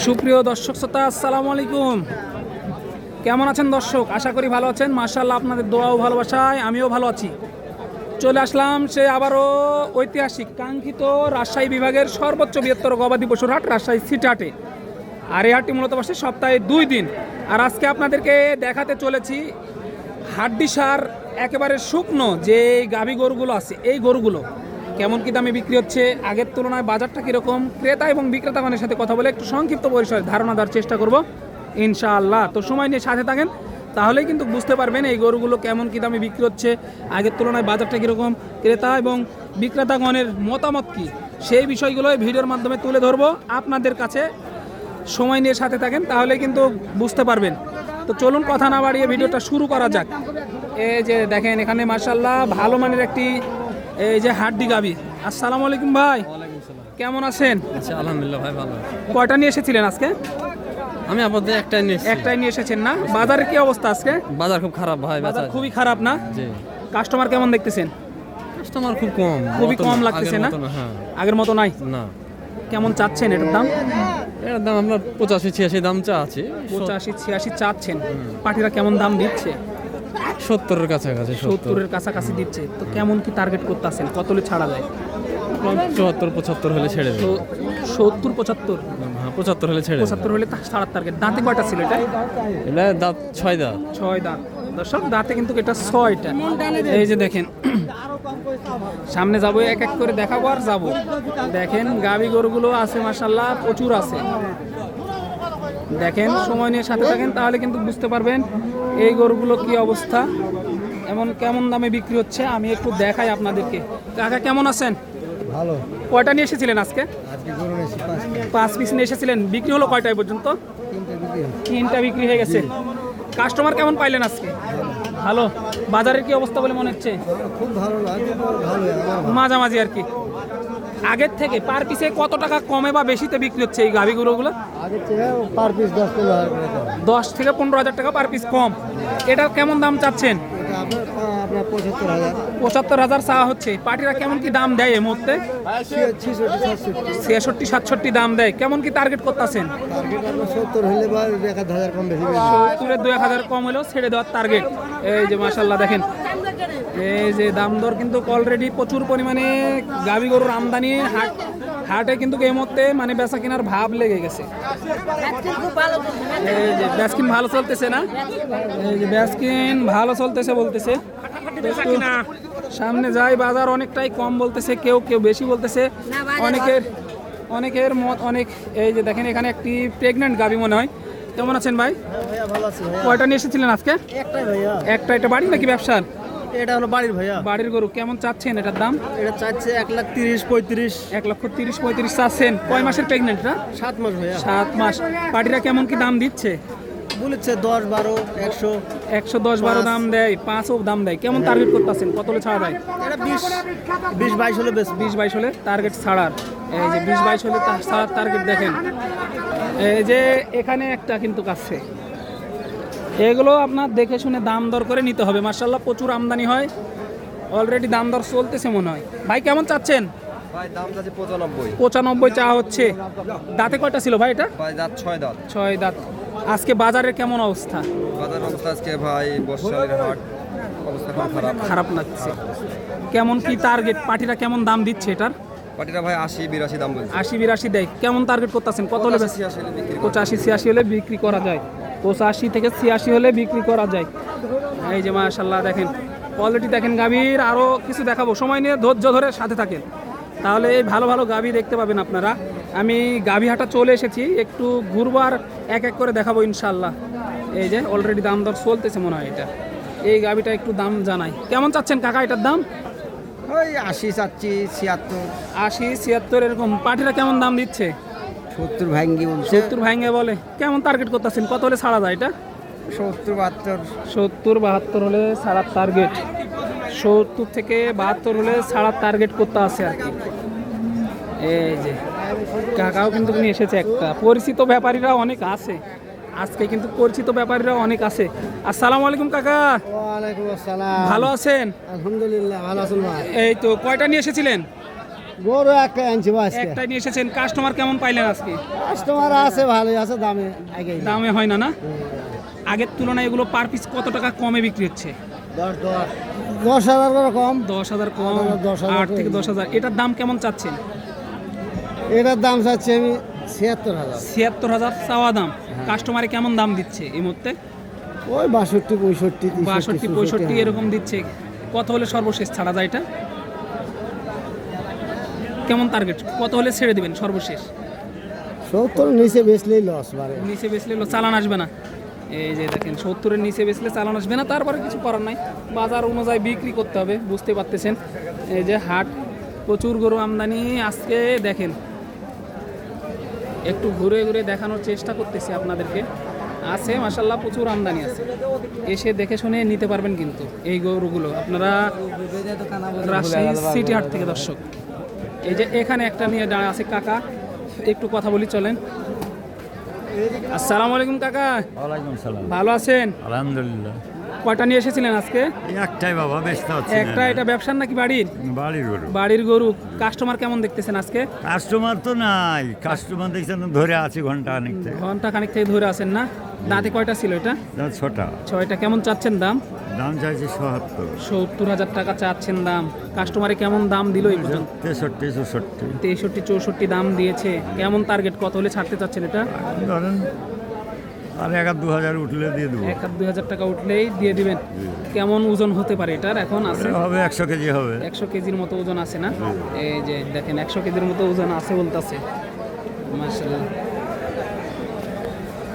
সুপ্রিয় দর্শক শ্রোতা, আসসালামু আলাইকুম। কেমন আছেন দর্শক? আশা করি ভালো আছেন। মার্শাল্লাহ আপনাদের দোয়াও ভালোবাসায়, আমিও ভালো আছি। চলে আসলাম সে আবারও ঐতিহাসিক, কাঙ্ক্ষিত রাজশাহী বিভাগের সর্বোচ্চ বৃহত্তর গবাদি পশুর হাট, রাজশাহী সিটি হাটে। আর এই হাটটি মূলত বসে সপ্তাহে দুই দিন। আর আজকে আপনাদেরকে দেখাতে চলেছি হাড্ডি সার একেবারে শুকনো যে গাভী গরুগুলো আছে, এই গরুগুলো। কেমন কি দামে বিক্রি হচ্ছে? আগের তুলনায় বাজারটা কীরকম? ক্রেতা এবং বিক্রেতাগণের সাথে কথা বলে একটু সংক্ষিপ্ত পরিসরে ধারণা দেওয়ার চেষ্টা করব। ইনশাআল্লাহ। তো সময় নিয়ে সাথে থাকেন, তাহলেই কিন্তু বুঝতে পারবেন এই গরুগুলো কেমন কি দামে বিক্রি হচ্ছে, আগের তুলনায় বাজারটা কীরকম, ক্রেতা এবং বিক্রেতাগণের মতামত কি? সেই বিষয়গুলো এই ভিডিওর মাধ্যমে তুলে ধরবো। আপনাদের কাছে সময় নিয়ে সাথে থাকেন তাহলে কিন্তু বুঝতে পারবেন। তো চলুন কথা না বাড়িয়ে ভিডিওটা শুরু করা যাক। এই যে দেখেন, এখানে মার্শাল্লাহ ভালো মানের একটি এই যে হাড্ডি গাবি আসসালামু আলাইকুম ভাই। কেমন আছেন? আচ্ছা আলহামদুলিল্লাহ ভাই ভালো কয়টা নিয়ে এসেছিলেন আজকে? আমি আপাতত একটাই নিয়েছি একটাই নিয়ে এসেছেন না? বাজারের কি অবস্থা আজকে? বাজার খুব খারাপ ভাই বাজার। খুবই খারাপ না? জি। কাস্টমার কেমন দেখতেছেন? কাস্টমার খুব কম খুবই কম লাগতেছে না? হ্যাঁ। আগের মতো নাই? না। কেমন চাচ্ছেন এটার দাম? এটার দাম আমরা পঁচাশি ছিয়াশি দাম চা আছে পঁচাশি ছিয়াশি চাচ্ছেন। পাটিরা কেমন দাম দিচ্ছে? সত্তরের কাছাকাছি সত্তরের কাছাকাছি দিচ্ছে। তো কেমন কি টার্গেট করতেছেন? কতলে ছাড়া যায়? চুয়াত্তর পঁচাত্তর হলে ছেড়ে তো সত্তর পঁচাত্তর? হ্যাঁ পঁচাত্তর হলে ছেড়ে পঁচাত্তর হলে তা সাড়ার টার্গেট দাঁতে কয়টা ছিল এটা? এটা দাঁত ছয় দাঁত। ছয় দাঁত। দর্শক দাঁতে কিন্তু এটা ছয়টা। এই যে দেখেন সামনে যাব এক এক করে দেখাবো আর যাব। দেখেন গাবি গরুগুলো আছে মাসাল্লাহ প্রচুর আছে। দেখেন সময় নিয়ে সাথে থাকেন তাহলে কিন্তু বুঝতে পারবেন এই গরুগুলো কি অবস্থা এমন কেমন দামে বিক্রি হচ্ছে আমি একটু দেখাই আপনাদেরকে। কাকা কেমন আছেন? ভালো। কয়টা নিয়ে এসেছিলেন আজকে? পাঁচ পিস। নিয়ে এসেছিলেন বিক্রি হলো কয়টায় পর্যন্ত? তিনটে বিক্রি হয়ে গেছে। কাস্টমার কেমন পাইলেন আজকে? ভালো। বাজারের কি অবস্থা বলে মনে হচ্ছে? খুব ভালো। মাঝামাঝি আর কি। আগের থেকে পার পিসে কত টাকা কমে বা বেশিতে বিক্রি হচ্ছে এই গাভি গরুগুলো আগের থেকে পার পিস দশ থেকে পনেরো হাজার টাকা পার পিস কম। এটার কেমন দাম চাচ্ছেন? পঁচাত্তর হাজার। চাওয়া হচ্ছে। পার্টিরা কেমন কি দাম দেয় এই মুহূর্তে? ছিষট্টি সাতষট্টি দাম দেয়। কেমন কি টার্গেট করতেছেন? সত্তরের দু এক হাজার কম হলেও ছেড়ে দেওয়ার টার্গেট এই যে মাসাল্লাহ দেখেন। এই যে দাম দর কিন্তু অলরেডি প্রচুর পরিমাণে গাভী গরুর আমদানি হাট হাটে কিন্তু এই মুহূর্তে মানে বেচা কেনার ভাব লেগে গেছে। এই যে ব্যাসকিন ভালো চলতেছে না? এই যে ব্যাসকিন ভালো চলতেছে বলতেছে। সামনে যাই বাজার অনেকটাই কম বলতেছে কেউ কেউ বেশি বলতেছে। অনেকের অনেকের মত অনেক এই যে দেখেন এখানে একটি প্রেগনেন্ট গাভী মনে হয়। কেমন আছেন ভাই? ভাইয়া ভালো আছে ভাইয়া। কয়টা নিয়ে এসেছিলেন আজকে? একটাই ভাইয়া। একটা এটা বাড়ি নাকি ব্যবসার? এটা হলো বাড়ির ভাইয়া। বাড়ির গরু কেমন চাচ্ছেন এটার দাম? এটা চাচ্ছে এক লাখ তিরিশ পঁয়ত্রিশ। এক লক্ষ তিরিশ পঁয়ত্রিশ চাচ্ছেন। কয় মাসের প্রেগনেন্ট না সাত মাস ভাইয়া। সাত মাস। পার্টিরা কেমন কি দাম দিচ্ছে? বলেছে দশ বারো একশো। একশো দশ বারো দাম দেয় পাঁচও দাম দেয়। কেমন টার্গেট করতেছেন? কত হলে ছাড়া দেয় এটা বিশ বিশ বাইশ হলে বেশ। বিশ বাইশ হলে টার্গেট ছাড়ার। এই যে বিশ বাইশ হলে ছাড়ার টার্গেট দেখেন। এই যে এখানে একটা কিন্তু কাছে এগুলো আপনার দেখে শুনে দাম দর করে নিতে হবে। মার্শাল্লাহ প্রচুর আমদানি হয়। অলরেডি দাম দর চলতেছে মনে হয়। ভাই কেমন চাচ্ছেন? পঁচানব্বই। চা হচ্ছে। দাঁতে কয়টা ছিল ভাই এটা? দাঁত ছয় দাঁত। ছয় দাঁত। আজকে বাজারের কেমন অবস্থা? বাজার অবস্থা আজকে ভাই বর্ষালের হাট খারাপ। লাগছে। কেমন কি টার্গেট পার্টিরা কেমন দাম দিচ্ছে এটার? ভাই আশি বিরাশি দাম বলছে। আশি বিরাশি দেয়। কেমন টার্গেট করতেছেন? কত হলে। পঁচাশি ছিয়াশি হলে বিক্রি করা যায়? পঁচাশি থেকে ছিয়াশি হলে বিক্রি করা যায়। এই যে মাশাল্লাহ দেখেন কোয়ালিটি দেখেন গাভীর আরও কিছু দেখাবো। সময় নিয়ে ধৈর্য ধরে সাথে থাকেন। তাহলে এই ভালো ভালো গাভী দেখতে পাবেন আপনারা। আমি গাভী হাটা চলে এসেছি একটু ঘুরবার এক এক করে দেখাবো ইনশাল্লাহ এই যে অলরেডি দাম দর চলতেছে মনে হয় এটা। এই গাভীটা একটু দাম জানাই। কেমন চাচ্ছেন কাকা এটার দাম? ওই আশি চাচ্ছি ছিয়াত্তর। আশি ছিয়াত্তর এরকম। পার্টিরা কেমন দাম দিচ্ছে? সত্তর ভাঙ্গি বলছে। সত্তর ভাঙে বলে। কেমন টার্গেট করতেছেন? কত হলে ছাড়া যায় এটা? সত্তর বাহাত্তর। সত্তর বাহাত্তর হলে ছাড়ার টার্গেট সত্তর থেকে বাহাত্তর হলে ছাড়ার টার্গেট করতে আছে আর কি। এই যে কাকাও কিন্তু নিয়ে এসেছে একটা। পরিচিত ব্যাপারীরা অনেক আছে। আজকে কিন্তু পরিচিত ব্যাপারীরা অনেক আছে। আসসালামু আলাইকুম কাকা। ওয়ালাইকুম আসসালাম। ভালো আছেন? আলহামদুলিল্লাহ ভালো আছেন ভাই। এই তো কয়টা নিয়ে এসেছিলেন? গরু একটা আনছি আজকে একটাই নিয়ে এসেছেন। কাস্টমার কেমন পাইলেন আজকে? কাস্টমার আছে ভালোই আছে দামে আগে। দামে হয় না না? আগের তুলনায় এগুলো পার পিস কত টাকা কমে বিক্রি হচ্ছে? দশ দশ। দশ হাজার করে কম। দশ হাজার কম দশ আট থেকে দশ হাজার। এটার দাম কেমন চাচ্ছেন? এটার দাম চাচ্ছি আমি ছিয়াত্তর হাজার। ছিয়াত্তর হাজার চাওয়া দাম। কাস্টমারে কেমন দাম দিচ্ছে এই মুহূর্তে? ওই বাষট্টি পঁয়ষট্টি বাষট্টি পঁয়ষট্টি এরকম দিচ্ছে। কত হলে সর্বশেষ ছাড়া যায় এটা? কেমন টার্গেট কত হলে ছেড়ে দিবেন সর্বশেষ? সত্তর নিচে বেচলেই লস বাড়ে নিচে বেচলে লো- চালান আসবে না। এই যে দেখেন সত্তরের নিচে বেচলে চালান আসবে না তারপরে কিছু করার নাই। বাজার অনুযায়ী বিক্রি করতে হবে বুঝতে পারতেছেন? এই যে হাট প্রচুর গরু আমদানি। আজকে দেখেন একটু ঘুরে ঘুরে দেখানোর চেষ্টা করতেছি আপনাদেরকে। আছে মাসাল্লাহ প্রচুর আমদানি আছে। এসে দেখে শুনে নিতে পারবেন কিন্তু এই গরুগুলো। আপনারা রাজশাহী সিটি হাট থেকে দর্শক। এই যে এখানে একটা নিয়ে দাঁড়া আছে কাকা। একটু কথা বলি চলেন। আসসালামু আলাইকুম কাকা। ওয়ালাইকুম সালাম। ভালো আছেন? আলহামদুলিল্লাহ। কয়টা নিয়ে এসেছিলেন আজকে? একটাই বাবা ব্যস্ত হচ্ছে একটা এটা ব্যবসার নাকি বাড়ির? বাড়ির গরু। বাড়ির গরু। কাস্টমার কেমন দেখতেছেন আজকে? কাস্টমার তো নাই। কাস্টমার দেখছেন ধরে আছে ঘণ্টা অনেক থেকে। ঘণ্টা খানিক থেকে ধরে আছেন না? দাঁতে কয়টা ছিল এটা? ছটা। ছয়টা। কেমন চাচ্ছেন দাম? দাম চাইছে সত্তর। সত্তর হাজার টাকা চাচ্ছেন দাম। কাস্টমারে কেমন দাম দিল এই পর্যন্ত? তেষট্টি চৌষট্টি। তেষট্টি চৌষট্টি দাম দিয়েছে। কেমন টার্গেট কত হলে ছাড়তে চাচ্ছেন এটা? ধরেন আর এক দু হাজার উঠলে দিয়ে দেবো। এক দুই হাজার টাকা উঠলেই দিয়ে দিবেন। কেমন ওজন হতে পারে এটার? এখন আছে। হবে একশো কেজি হবে। একশো কেজির মতো ওজন আছে না? এই যে দেখেন একশো কেজির মতো ওজন আছে বলতেছে। মার্শাল্লাহ